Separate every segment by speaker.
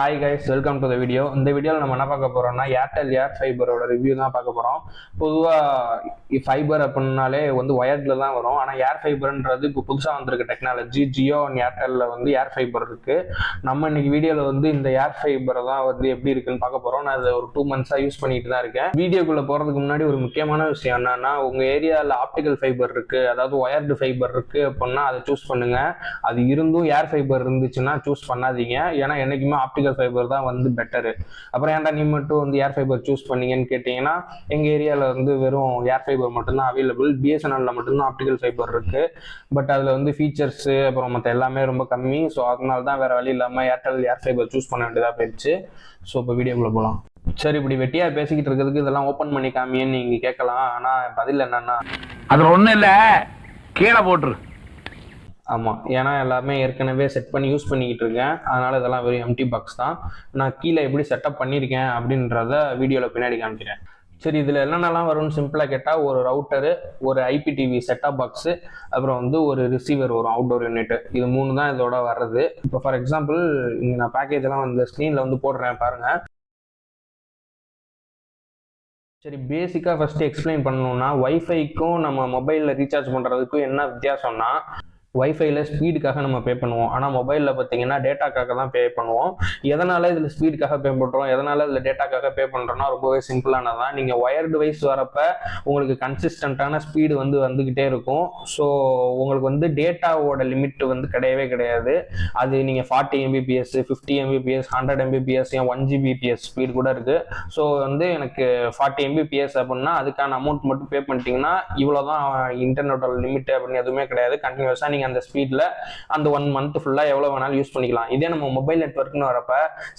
Speaker 1: Hi guys welcome to the video இந்த வீடியோவில் நம்ம என்ன பார்க்க போகிறோம்னா ஏர்டெல் ஏர் ஃபைபரோட ரிவ்யூ தான் பார்க்க போகிறோம் பொதுவாக ஃபைபர் அப்படின்னாலே வந்து ஒயர்டில் தான் வரும். ஆனால் ஏர் ஃபைபர்ன்றது இப்போ புதுசாக வந்திருக்க டெக்னாலஜி ஜியோ அண்ட் ஏர்டெல்லில் வந்து ஏர் ஃபைபர் இருக்குது நம்ம இன்னைக்கு வீடியோவில் வந்து இந்த ஏர் ஃபைபரை தான் வந்து எப்படி இருக்குன்னு பார்க்க போகிறோம் நான் அதை ஒரு டூ மந்த்ஸாக யூஸ் பண்ணிட்டு தான் இருக்கேன். வீடியோக்குள்ளே போகிறதுக்கு முன்னாடி ஒரு முக்கியமான விஷயம் என்னன்னா உங்கள் ஏரியாவில் ஆப்டிக்கல் ஃபைபர் இருக்குது அதாவது ஒயர்டு ஃபைபர் இருக்குது அப்படின்னா அதை சூஸ் பண்ணுங்கள் அது இருந்தும் ஏர் ஃபைபர் இருந்துச்சுன்னா சூஸ் பண்ணாதீங்க. ஏன்னா என்னைக்குமே ஆப்டிக்கல் ஃபைபர் தான் வந்து பெட்டரு அப்புறம் ஏன்டா நீ மட்டும் வந்து ஏர் ஃபைபர் சூஸ் பண்ணீங்கன்னு கேட்டிங்கன்னா எங்கள் ஏரியாவில் வந்து வெறும் ஏர் ஃபைபர் மட்டும்தான் அவைலபிள் பிஎஸ்என்எல்ல மட்டும்தான் ஆப்டிக்கல் ஃபைபர் இருக்கு. பட் அதில் வந்து ஃபீச்சர்ஸு அப்புறம் மற்ற எல்லாமே ரொம்ப கம்மி. ஸோ அதனால தான் வேற வழி இல்லாமல் ஏர்டெல் ஏர் ஃபைபர் சூஸ் பண்ண வேண்டியதாக போயிடுச்சு. ஸோ இப்போ வீடியோக்குள்ளே போகலாம் சரி இப்படி வெட்டியா பேசிக்கிட்டு இருக்கிறதுக்கு இதெல்லாம் ஓப்பன் பண்ணி காமியன்னு நீங்க கேட்கலாம். ஆனா பதில் என்னன்னா
Speaker 2: அதுல ஒண்ணும் இல்ல. கீழே போட்டுரு.
Speaker 1: ஆமாம் ஏன்னா எல்லாமே ஏற்கனவே செட் பண்ணி யூஸ் பண்ணிக்கிட்டு இருக்கேன். அதனால் இதெல்லாம் வெறும் எம்டி பாக்ஸ் தான். நான் கீழே எப்படி செட்டப் பண்ணியிருக்கேன் அப்படின்றத வீடியோவில் பின்னாடி காமிக்கிறேன். சரி இதில் என்னென்னலாம் வரும்னு சிம்பிளாக கேட்டால் ஒரு ரவுட்டரு ஒரு ஐபிடிவி செட்டப் பாக்ஸு அப்புறம் வந்து ஒரு ரிசீவர் வரும் அவுட்டோர் யூனிட் இது மூணு தான் இதோட வர்றது. இப்போ ஃபார் எக்ஸாம்பிள் இங்கே நான் பேக்கேஜ் எல்லாம் வந்து ஸ்க்ரீனில் வந்து போடுறேன் பாருங்கள் சரி பேசிக்காக ஃபஸ்ட்டு எக்ஸ்பிளைன் பண்ணணும்னா ஒய்ஃபைக்கும் நம்ம மொபைலில் ரீசார்ஜ் பண்ணுறதுக்கும் என்ன வித்தியாசம்னா ஒய்ஃபைல ஸ்பீடுக்காக நம்ம பே பண்ணுவோம். ஆனால் மொபைலில் பார்த்தீங்கன்னா டேட்டாக்காக தான் பே பண்ணுவோம். எதனால இதில் ஸ்பீடுக்காக பே பண்ணுறோம் எதனால இதில் டேட்டாக்காக பே பண்ணுறோம்னா ரொம்பவே சிம்பிளானதான் நீங்கள் ஒயர்டு வைஸ் வரப்ப உங்களுக்கு கன்சிஸ்டண்ட்டான ஸ்பீடு வந்து வந்துக்கிட்டே இருக்கும். ஸோ உங்களுக்கு வந்து டேட்டாவோட லிமிட் வந்து கிடையவே கிடையாது. அது நீங்கள் forty MBPS fifty MBPS hundred MBPS and one GBPS speed கூட இருக்குது ஸோ வந்து எனக்கு ஃபார்ட்டி எம்பிபிஎஸ் அப்படின்னா அதுக்கான அமௌண்ட் மட்டும் பே பண்ணிட்டீங்கன்னா இவ்வளோ தான் இன்டர்நெட்டோட லிமிட் அப்படின்னு எதுவுமே கிடையாது. கண்டினியூஸாக நீங்கள் அந்த ஸ்பீடில் அந்த ஒன் மந்த் ஃபுல்லாக எவ்வளோ வேணாலும் யூஸ் பண்ணிக்கலாம். இதே நம்ம மொபைல் நெட்ஒர்க்னு வரப்ப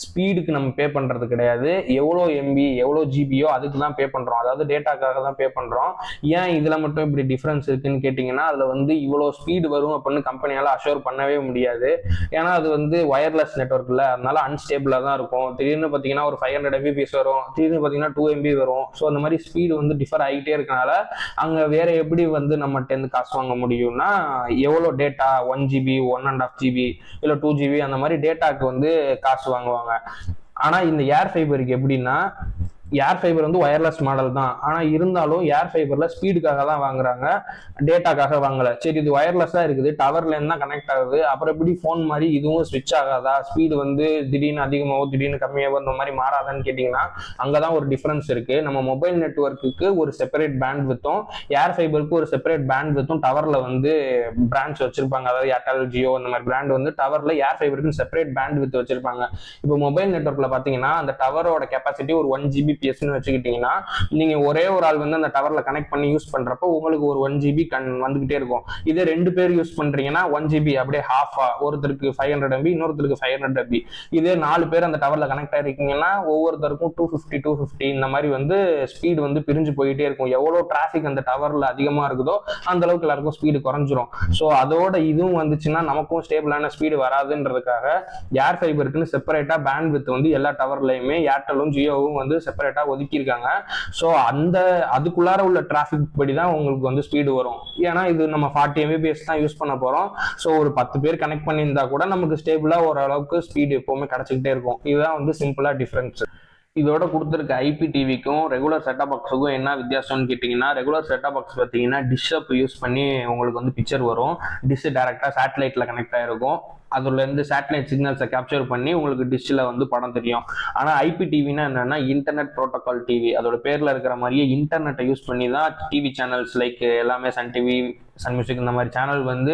Speaker 1: ஸ்பீடுக்கு நம்ம பே பண்ணுறது கிடையாது. எவ்வளோ எம்பி எவ்வளோ ஜிபியோ அதுக்கு தான் பே பண்ணுறோம் அதாவது டேட்டாக்காக தான் பே பண்ணுறோம் ஏன் இதில் மட்டும் இப்படி டிஃப்ரென்ஸ் இருக்குன்னு கேட்டிங்கன்னா அதில் வந்து இவ்வளோ ஸ்பீடு வரும் அப்படின்னு கம்பெனியால் அஷோர் பண்ணவே முடியாது. ஏன்னா அது வந்து ஒயர்லெஸ் நெட்ஒர்க்கில் அதனால அன்ஸ்டேபிளாக தான் இருக்கும். திடீர்னு பார்த்தீங்கன்னா ஒரு ஃபைவ் ஹண்ட்ரட் எம்பிபிஎஸ் வரும். திடீர்னு பார்த்தீங்கன்னா டூ எம்பி வரும். ஸோ அந்த மாதிரி ஸ்பீடு வந்து டிஃபர் ஆகிட்டே இருக்கனால அங்கே வேற எப்படி வந்து நம்ம டென்த் காசு வாங்க முடியும்னா எவ்வளோ data one GB one and half GB இல்லை டூ ஜிபி அந்த மாதிரி டேட்டாக்கு வந்து காசு வாங்குவாங்க. ஆனால் இந்த ஏர் ஃபைபருக்கு எப்படின்னா ஏர் ஃபைபர் வந்து ஒயர்லெஸ் மாடல் தான். ஆனால் இருந்தாலும் ஏர் ஃபைபரில் ஸ்பீடுக்காக தான் வாங்குறாங்க. டேட்டாக்காக வாங்கலை. சரி இது ஒயர்லெஸ்ஸாக இருக்குது. டவர்லேருந்து தான் கனெக்ட் ஆகுது. அப்புறம் எப்படி ஃபோன் மாதிரி இதுவும் ஸ்விட்ச் ஆகாதா? ஸ்பீடு வந்து திடீர்னு அதிகமாகவோ திடீர்னு கம்மியாகவோ இந்த மாதிரி மாறாதான்னு கேட்டிங்கன்னா அங்கே தான் ஒரு டிஃப்ரென்ஸ் இருக்குது நம்ம மொபைல் நெட்ஒர்க்குக்கு ஒரு செப்பரேட் பேண்ட் வித்தும் ஏர் ஃபைபருக்கு ஒரு செப்பரேட் பேண்ட் வித்தும் டவரில் வந்து பிரான்ச் வச்சுருப்பாங்க. அதாவது ஏர்டெல் ஜியோ இந்த மாதிரி பிராண்ட் வந்து டவரில் ஏர் ஃபைபருக்கு செப்பரேட் பேண்ட் வித் வச்சுருப்பாங்க. இப்போ மொபைல் நெட்ஒர்க்கில் பார்த்தீங்கன்னா அந்த டவரோட கெப்பாசிட்டி ஒரு ஒன் ஜிபி ஜிபிபிஎஸ்னு வச்சுக்கிட்டிங்கன்னா நீங்க ஒரே ஒரு ஆள் வந்து அந்த டவரில் கனெக்ட் பண்ணி யூஸ் பண்றப்போ உங்களுக்கு ஒரு ஒன் ஜிபி கண் வந்துகிட்டே இருக்கும். இதே ரெண்டு பேர் யூஸ் பண்ணுறீங்கன்னா ஒன் ஜிபி அப்படியே ஹாஃபா ஒருத்தருக்கு ஃபைவ் ஹண்ட்ரட் எம்பி இன்னொருத்தருக்கு ஃபைவ் ஹண்ட்ரட் எம்பி இதே நாலு பேர் அந்த டவரில் கனெக்ட் ஆகிருக்கீங்கன்னா ஒவ்வொருத்தருக்கும் டூ ஃபிஃப்டி டூ ஃபிஃப்டி இந்த மாதிரி வந்து ஸ்பீடு வந்து பிரிஞ்சு போயிட்டே இருக்கும். எவ்வளோ டிராஃபிக் அந்த டவரில் அதிகமாக இருக்குதோ அந்த அளவுக்கு எல்லாருக்கும் ஸ்பீடு குறைஞ்சிரும். ஸோ அதோட இதுவும் வந்துச்சுன்னா நமக்கும் ஸ்டேபிளான ஸ்பீடு வராதுன்றதுக்காக ஏர் ஃபைபருக்குன்னு செப்பரேட்டாக பேண்ட் வித் வந்து எல்லா டவர்லையுமே ஏர்டெல்லும் ஜியோவும் வந்து செப்பரேட் செப்பரேட்டா ஒதுக்கியிருக்காங்க. ஸோ அந்த அதுக்குள்ளார உள்ள டிராஃபிக் படி தான் உங்களுக்கு வந்து ஸ்பீடு வரும். ஏன்னா இது நம்ம ஃபார்ட்டி எம்பிபிஎஸ் தான் யூஸ் பண்ண போகிறோம் ஸோ ஒரு பத்து பேர் கனெக்ட் பண்ணியிருந்தா கூட நமக்கு ஸ்டேபிளா ஓரளவுக்கு ஸ்பீடு எப்போவுமே கிடைச்சிக்கிட்டே இருக்கும். இதுதான் வந்து சிம்பிளாக டிஃபரன்ஸ் இதோட கொடுத்துருக்க ஐபி டிவிக்கும் ரெகுலர் செட்டப் பாக்ஸுக்கும் என்ன வித்தியாசம்னு கேட்டிங்கன்னா ரெகுலர் செட்டப் பாக்ஸ் பார்த்தீங்கன்னா டிஷ் அப் யூஸ் பண்ணி உங்களுக்கு வந்து பிக்சர் வரும். டிஷ் டேரெக்டாக சேட்டலைட்டில் கனெக்ட் ஆகிருக்கும் அதுலேருந்து சேட்டலைட் சிக்னல்ஸை கேப்சர் பண்ணி உங்களுக்கு டிஷ்ஷில் வந்து படம் தெரியும். ஆனால் ஐபிடிவினா என்னென்னா இன்டர்நெட் ப்ரோட்டோகால் டிவி அதோட பேரில் இருக்கிற மாதிரியே இன்டர்நெட்டை யூஸ் பண்ணி தான் டிவி சேனல்ஸ் லைக் எல்லாமே சன் டிவி சன் மியூசிக் இந்த மாதிரி சேனல் வந்து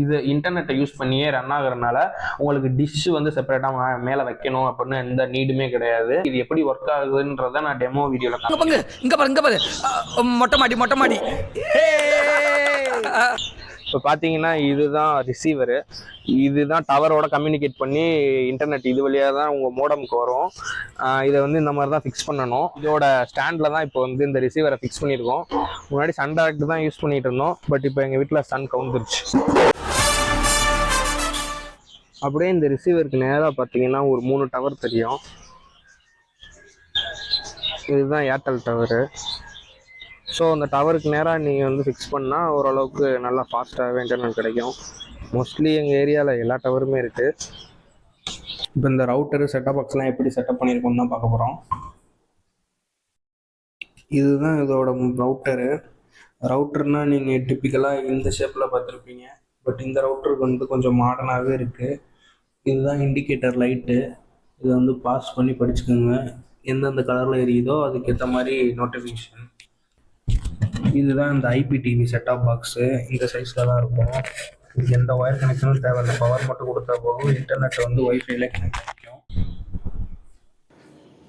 Speaker 1: இது இன்டர்நெட்டை யூஸ் பண்ணியே ரன் ஆகுறதுனால உங்களுக்கு டிஷ் வந்து செப்பரேட்டாக மேலே வைக்கணும் அப்படின்னு எந்த நீடுமே கிடையாது. இது எப்படி ஒர்க் ஆகுதுன்றத நான் டெமோ வீடியோவில்
Speaker 3: இங்க பாருங்க இங்க பாரு இங்க பாரு அ, மொட்டை மாடி மொட்டை மாடி.
Speaker 1: இப்போ பார்த்தீங்கன்னா இதுதான் ரிசீவரு இதுதான் டவரோட கம்யூனிகேட் பண்ணி இன்டர்நெட் இது வழியாக தான் உங்கள் மோடமுக்கு வரும். இதை வந்து இந்த மாதிரி தான் ஃபிக்ஸ் பண்ணணும். இதோட ஸ்டாண்டில் தான் இப்போ வந்து இந்த ரிசீவரை ஃபிக்ஸ் பண்ணியிருக்கோம். முன்னாடி சன் டேரக்ட் தான் யூஸ் பண்ணிட்டு இருந்தோம். பட் இப்போ எங்கள் வீட்டில் சன் கவுந்துருச்சு. அப்படியே இந்த ரிசீவருக்கு நேராக பார்த்தீங்கன்னா ஒரு மூணு டவர் தெரியும். இதுதான் ஏர்டெல் டவரு ஸோ அந்த டவருக்கு நேராக நீங்கள் வந்து ஃபிக்ஸ் பண்ணால் ஓரளவுக்கு நல்லா ஃபாஸ்ட்டாகவே இன்டர்நெட் கிடைக்கும். மோஸ்ட்லி எங்கள் ஏரியாவில் எல்லா டவருமே இருக்குது
Speaker 4: இப்போ இந்த ரவுட்டர் செட்டப் பாக்ஸ்லாம் எப்படி செட்டப் பண்ணியிருக்கோம்னு தான் பார்க்க போகிறோம் இதுதான் இதோட ரவுட்டரு ரவுட்டர்னால் நீங்கள் டிப்பிக்கலாக இந்த ஷேப்பில் பார்த்துருப்பீங்க. பட் இந்த ரவுட்டருக்கு வந்து கொஞ்சம் மாடர்னாகவே இருக்குது இதுதான் இண்டிகேட்டர் லைட்டு இதை வந்து பாஸ் பண்ணி படிச்சுக்கோங்க. எந்தெந்த கலரில் எரியுதோ அதுக்கேற்ற மாதிரி நோட்டிஃபிகேஷன் இதுதான் இந்த ஐபிடிவி செட்டாப் பாக்ஸு இந்த சைஸில் தான் இருக்கும். எந்த ஒயர் கனெக்ஷனும் தேவையில்லை பவர் மட்டும் கொடுத்தா போதும். இன்டர்நெட் வந்து ஒய்ஃபைல கனெக்ட் ஆகிக்கும்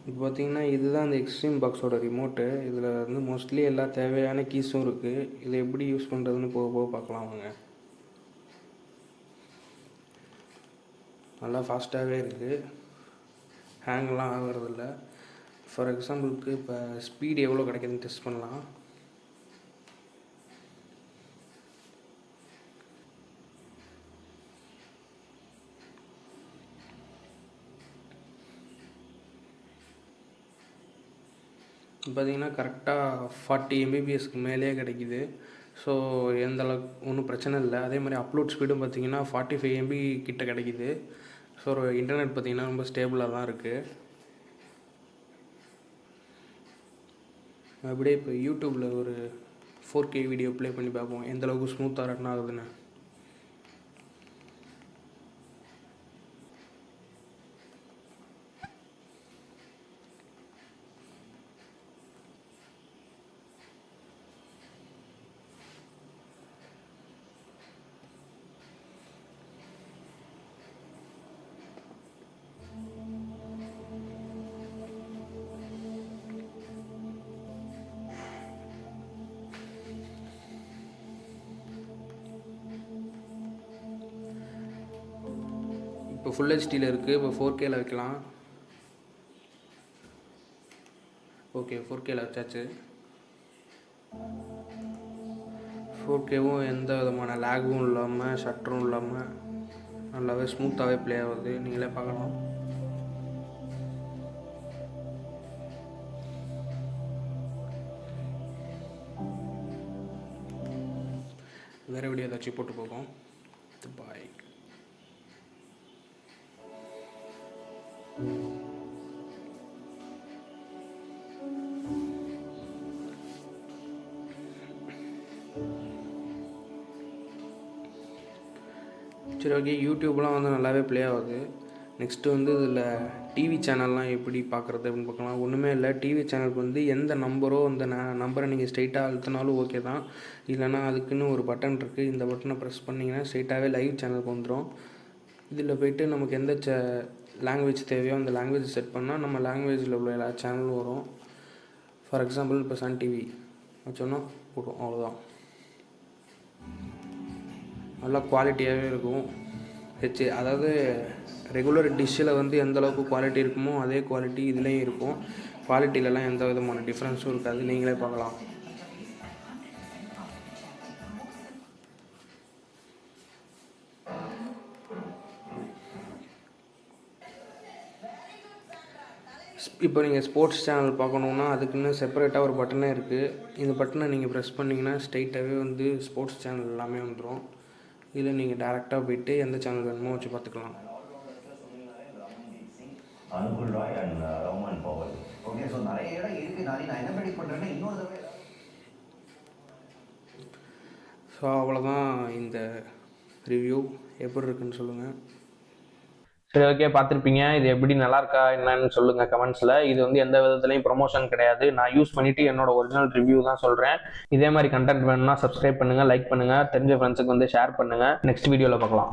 Speaker 4: இப்போ பார்த்தீங்கன்னா இதுதான் அந்த எக்ஸ்ட்ரீம் பாக்ஸோட ரிமோட்டு இதில் வந்து மோஸ்ட்லி எல்லா தேவையான கீஸும் இருக்குது இதை எப்படி யூஸ் பண்ணுறதுன்னு போக போக பார்க்கலாம் வாங்க. நல்லா ஃபாஸ்ட்டாகவே இருக்குது ஹேங்லாம் ஆகிறதில்ல. ஃபார் எக்ஸாம்பிளுக்கு இப்போ ஸ்பீடு எவ்வளோ கிடைக்குதுன்னு டெஸ்ட் பண்ணலாம். பார்த்திங்கன்னா கரெக்டாக ஃபார்ட்டி எம்பிபிஎஸ்க்கு மேலேயே கிடைக்கிது. ஸோ எந்த அளவுக்கு ஒன்றும் பிரச்சனை இல்லை. அதே மாதிரி அப்லோட் ஸ்பீடும் பார்த்தீங்கன்னா ஃபார்ட்டி ஃபைவ் எம்பி கிட்ட கிடைக்கிது. ஸோ இன்டர்நெட் பார்த்திங்கன்னா ரொம்ப ஸ்டேபிளாக தான் இருக்குது அப்படியே இப்போ யூடியூப்பில் ஒரு ஃபோர் கே வீடியோ ப்ளே பண்ணி பார்ப்போம். எந்த அளவுக்கு ஸ்மூத்தாக ரன் ஆகுதுன்னு. இப்போ ஃபுல் ஹெச்டியில் இருக்குது இப்போ ஃபோர் கேல வைக்கலாம். ஓகே ஃபோர் கேல வச்சாச்சு. ஃபோர் கேவும் எந்த விதமான லேகும் இல்லாமல் ஷட்டரும் இல்லாமல் நல்லாவே ஸ்மூத்தாகவே ப்ளே ஆகுது. நீங்களே பார்க்கலாம். வேறு வீடியோ ஏதாச்சும் போட்டு போகும். பாய் சரி ஓகே யூடியூப்லாம் வந்து நல்லாவே ப்ளே ஆகுது. நெக்ஸ்ட்டு வந்து இதில் டிவி சேனல்லாம் எப்படி பார்க்குறது அப்படின்னு பார்க்கலாம். ஒன்றுமே இல்லை டிவி சேனலுக்கு வந்து எந்த நம்பரோ அந்த ந நம்பரை நீங்கள் ஸ்ட்ரைட்டாக அழுத்தினாலும் ஓகே தான். இல்லைன்னா அதுக்குன்னு ஒரு பட்டன் இருக்குது இந்த பட்டனை ப்ரெஸ் பண்ணிங்கன்னா ஸ்ட்ரைட்டாகவே லைவ் சேனலுக்கு வந்துடும் இதில் போயிட்டு நமக்கு எந்த சே லாங்குவேஜ் தேவையோ அந்த லாங்குவேஜ் செட் பண்ணால் நம்ம லாங்குவேஜில் உள்ள எல்லா சேனலும் வரும். ஃபார் எக்ஸாம்பிள் இப்போ சன் டிவி வச்சோன்னா போடும் அவ்வளோதான் நல்லா குவாலிட்டியாகவே இருக்கும். ஹெச் அதாவது ரெகுலர் டிஷ்ஷில் வந்து எந்த அளவுக்கு குவாலிட்டி இருக்குமோ அதே குவாலிட்டி இதுலேயும் இருக்கும். குவாலிட்டிலலாம் எந்த விதமான டிஃப்ரென்ஸும் இருக்காது. நீங்களே பார்க்கலாம். இப்போ நீங்கள் ஸ்போர்ட்ஸ் சேனல் பார்க்கணுன்னா அதுக்குன்னு செப்பரேட்டாக ஒரு பட்டனே இருக்குது இந்த பட்டனை நீங்கள் ப்ரெஸ் பண்ணிங்கன்னா ஸ்ட்ரைட்டாகவே வந்து ஸ்போர்ட்ஸ் சேனல் எல்லாமே வந்துடும் இதில் நீங்கள் டேரெக்டாக போயிட்டு எந்த சேனல் வேணுமோ வச்சு பார்த்துக்கலாம்.
Speaker 5: Anukul Roy and Rovman Powell okay so நிறைய இடம் இருக்கு. நானே நான் என்ன ப்ரெடிக்ட் பண்ணுறேன்னா இன்னொரு தடவை.
Speaker 4: ஸோ அவ்வளோதான் இந்த ரிவ்யூ எப்படி இருக்குன்னு சொல்லுங்கள்
Speaker 1: சரி ஓகே பார்த்துருப்பீங்க. இது எப்படி நல்லா இருக்கா என்னன்னு சொல்லுங்க கமெண்ட்ஸ்ல. இது வந்து எந்த விதத்துலையும் ப்ரொமோஷன் கிடையாது. நான் யூஸ் பண்ணிட்டு என்னோட ஒரிஜினல் ரிவ்யூ தான் சொல்றேன். இதே மாதிரி கண்டென்ட் வேணும்னா சப்ஸ்கிரைப் பண்ணுங்க லைக் பண்ணுங்க. தெரிஞ்ச ஃப்ரெண்ட்ஸுக்கு வந்து ஷேர் பண்ணுங்க. நெக்ஸ்ட் வீடியோவில் பார்க்கலாம்.